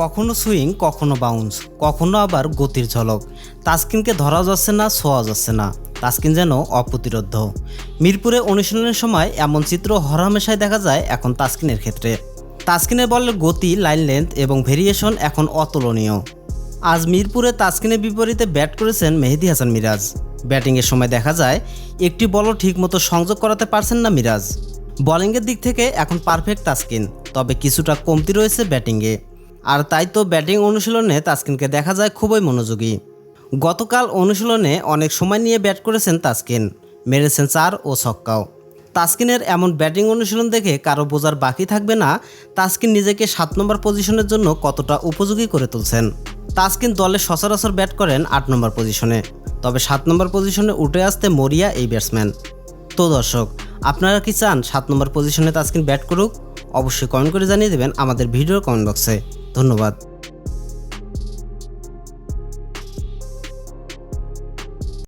কখনো সুইং, কখনো বাউন্স, কখনো আবার গতির ঝলক। তাসকিনকে ধরা যাচ্ছে না, ছোঁয়া যাচ্ছে না। তাসকিন যেন অপ্রতিরোধ মিরপুরে অনুশীলনের সময় এমন চিত্র হরহামেশাই দেখা যায় এখন তাসকিনের ক্ষেত্রে। তাসকিনের বলের গতি লাইন লেন্থ এবং ভেরিয়েশন এখন অতুলনীয়। আজ মিরপুরে তাসকিনের বিপরীতে ব্যাট করেছেন মেহেদি হাসান মিরাজ। ব্যাটিংয়ের সময় দেখা যায়, একটি বলও ঠিকমতো সংযোগ করাতে পারছেন না মিরাজ। বোলিংয়ের দিক থেকে এখন পারফেক্ট তাসকিন, তবে কিছুটা কমতি রয়েছে ব্যাটিংয়ে। আর তাই তো ব্যাটিং অনুশীলনে তাসকিনকে দেখা যায় খুবই মনোযোগী। গতকাল অনুশীলনে অনেক সময় নিয়ে ব্যাট করেছেন তাসকিন, মেরেছেন চার ও ছক্কাও। তাসকিনের এমন ব্যাটিং অনুশীলন দেখে কারও বোঝার বাকি থাকবে না, তাসকিন নিজেকে সাত নম্বর পজিশনের জন্য কতটা উপযোগী করে তুলছেন। তাসকিন দলে সচরাচর ব্যাট করেন আট নম্বর পজিশনে, তবে সাত নম্বর পজিশনে উঠে আসতে মরিয়া এই ব্যাটসম্যান। তো দর্শক, আপনারা কি চান সাত নম্বর পজিশনে তাসকিন ব্যাট করুক? অবশ্যই কমেন্ট করে জানিয়ে দেবেন আমাদের ভিডিওর কমেন্ট বক্সে। ধন্যবাদ।